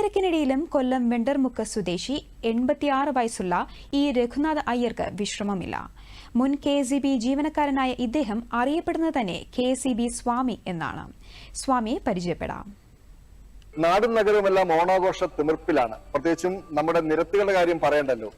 ഓണത്തിരക്കിനിടയിലും കൊല്ലം വെണ്ടർമുക്ക് സ്വദേശി എൺപത്തിയാറ് വയസ്സുള്ള ഈ രഘുനാഥ് അയ്യർക്ക് വിശ്രമമില്ല. മുൻ കെ സി ബി ജീവനക്കാരനായ ഇദ്ദേഹം അറിയപ്പെടുന്നത് തന്നെ കെ സി ബി സ്വാമി എന്നാണ്. സ്വാമിയെ പരിചയപ്പെടാം. നാടും നഗരവുമെല്ലാം ഓണാഘോഷ തിമിർപ്പിലാണ്. പ്രത്യേകിച്ചും നമ്മുടെ നിരത്തുകളുടെ കാര്യം പറയണ്ടല്ലോ.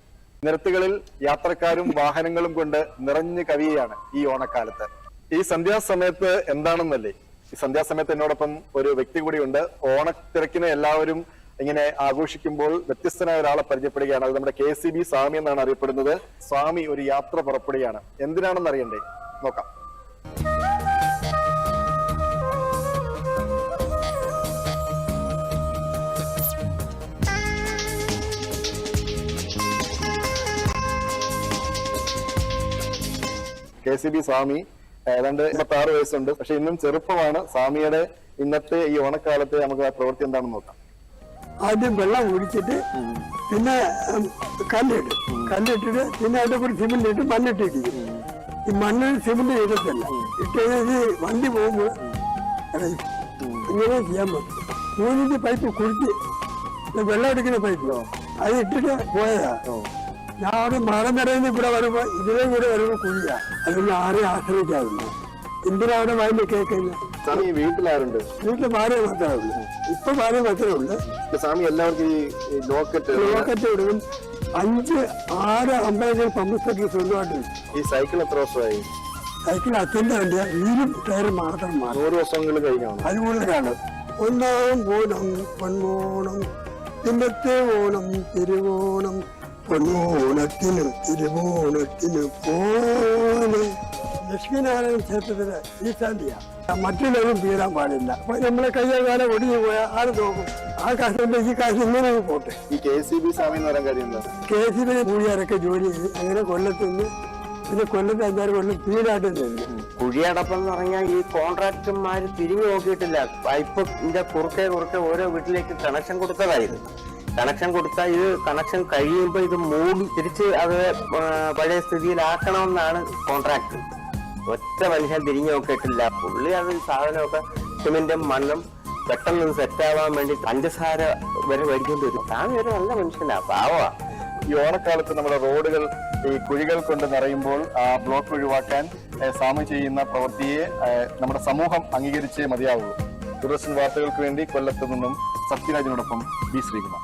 നിരത്തുകളിൽ യാത്രക്കാരും വാഹനങ്ങളും കൊണ്ട് നിറഞ്ഞു കവിയാണ് ഈ ഓണക്കാലത്ത്. ഈ സന്ധ്യാസമയത്ത് എന്താണെന്നല്ലേ? ഈ സന്ധ്യാസമയത്ത് എന്നോടൊപ്പം ഒരു വ്യക്തി കൂടിയുണ്ട്. ഓണത്തിരക്കിനെ എല്ലാവരും ഇങ്ങനെ ആഘോഷിക്കുമ്പോൾ വ്യത്യസ്തനായ ഒരാളെ പരിചയപ്പെടുകയാണ്. അത് നമ്മുടെ കെ സി ബി സ്വാമി എന്നാണ് അറിയപ്പെടുന്നത്. സ്വാമി ഒരു യാത്ര പുറപ്പെടുകയാണ്. എന്തിനാണെന്ന് അറിയണ്ടേ? നോക്കാം. കെ സി ബി സ്വാമി ഏതാണ്ട് ഇരുപത്തി ആറ് വയസ്സുണ്ട്. പക്ഷെ ഇന്നും ചെറുപ്പമാണ്. സ്വാമിയുടെ ഇന്നത്തെ ഈ ഓണക്കാലത്തെ നമുക്ക് ആ പ്രവൃത്തി എന്താണെന്ന് നോക്കാം. ആദ്യം വെള്ളം ഒഴിച്ചിട്ട് പിന്നെ ഉം, കല്ലിടും കല്ലിട്ടിട്ട് പിന്നെ അതിന്റെ കൂടി സിമെന്റ് ഇട്ട് മണ്ണിട്ട് ഇടിക്കും ഈ മണ്ണിൽ സിമെന്റ് ഇടത്തില്ല ഇട്ട് കഴിഞ്ഞാൽ ഈ വണ്ടി പോകുമ്പോൾ ഇങ്ങനെ ചെയ്യാൻ പറ്റും മൂന്നിന്റെ പൈപ്പ് കുഴിച്ച് ഈ വെള്ളം എടുക്കുന്ന പൈപ്പ് അത് ഇട്ടിട്ട് പോയതാ ഞാൻ അവിടെ മരം നിറയുന്ന ഇവിടെ വരുമ്പോ ഇതിലെ കൂടെ വരുമ്പോ കുഴിയാ അതൊന്നും ആരെയും ആശ്രയിക്കാറില്ല എന്തിനാ അവിടെ വയലിൽ കേൾക്കുന്നത് സ്വാമി വീട്ടിലാരുണ്ട്? വീട്ടിൽ ഭാര്യ മാത്രമേ ഉള്ളൂ ഇപ്പൊ ഭാര്യ മാത്രമേ ഉള്ളൂ സ്വാമി എല്ലാവർക്കും ഈ ലോക്കറ്റ് ലോക്കറ്റ് കൊടുക്കും അഞ്ച് ആറ് അമ്പലങ്ങൾ പമ്പ് സ്വന്തമായിട്ട് ഈ സൈക്കിൾ എത്ര വർഷമായി? സൈക്കിൾ അച്ഛന്റെ വണ്ടിയ വീലും ടയറും മാത്രം മാറും. നൂറ് വർഷങ്ങളിൽ കഴിഞ്ഞാണ്? അതുകൊണ്ടാണ് ഒന്നാം ഓണം പൊന്നോണം ഇന്നത്തെ ഓണം തിരുവോണം. പൊന്നോണത്തിന് തിരുവോണത്തിന് പോലെ ലക്ഷ്മീനാരായണ ക്ഷേത്രത്തിലെ ഈശാന്തിയ മറ്റുള്ളവരും തീരാൻ പാടില്ല. അപ്പൊ നമ്മളെ കയ്യോ കാലം ഒടിഞ്ഞു പോയാൽ ആര് നോക്കും ആ കാര്യം ഈ കാശ് ഇങ്ങനെ പോട്ടെ. ഈ കെ സി ബി സ്വാമി എന്ന് പറയാൻ കാര്യം എന്താ? ബി കൂലിയാരൊക്കെ ജോലി ചെയ്ത് അങ്ങനെ കൊല്ലത്ത് നിന്ന് പിന്നെ കൊല്ലത്ത് അഞ്ചാറ് കൊല്ലം ഫീലായിട്ട് നിന്ന് കുഴിയടപ്പം എന്ന് പറഞ്ഞാൽ ഈ കോൺട്രാക്ടർമാർ തിരിഞ്ഞു നോക്കിയിട്ടില്ല. പൈപ്പിന്റെ കുറുക്കെ കുറുക്കെ ഓരോ വീട്ടിലേക്ക് കണക്ഷൻ കൊടുത്തതായിരുന്നു. കണക്ഷൻ കൊടുത്താൽ ഇത് കണക്ഷൻ കഴിയുമ്പോൾ ഇത് മൂടി തിരിച്ച് അത് പഴയ സ്ഥിതിയിലാക്കണമെന്നാണ് കോൺട്രാക്ട്. ഒറ്റ മനുഷ്യൻ തിരിഞ്ഞു നോക്കിയിട്ടില്ല. പുള്ളി അത് സാധനമൊക്കെ സിമെന്റും മണ്ണും പെട്ടെന്ന് സെറ്റ് ആവാൻ വേണ്ടി പഞ്ചസാര വരെ മേടിക്കേണ്ടി വരും. താൻ ഒരു നല്ല മനുഷ്യനാ പാവാ ഈ ഓണക്കാലത്ത് നമ്മുടെ റോഡുകൾ ഈ കുഴികൾ കൊണ്ട് നിറയുമ്പോൾ ആ ബ്ലോക്ക് ഒഴിവാക്കാൻ സാമു ചെയ്യുന്ന പ്രവൃത്തിയെ നമ്മുടെ സമൂഹം അംഗീകരിച്ചേ മതിയാവുള്ളൂ. ദൂരദർശൻ വാർത്തകൾക്ക് വേണ്ടി കൊല്ലത്ത് നിന്നും സത്യരാജിനോടൊപ്പം ബി ശ്രീകുമാർ.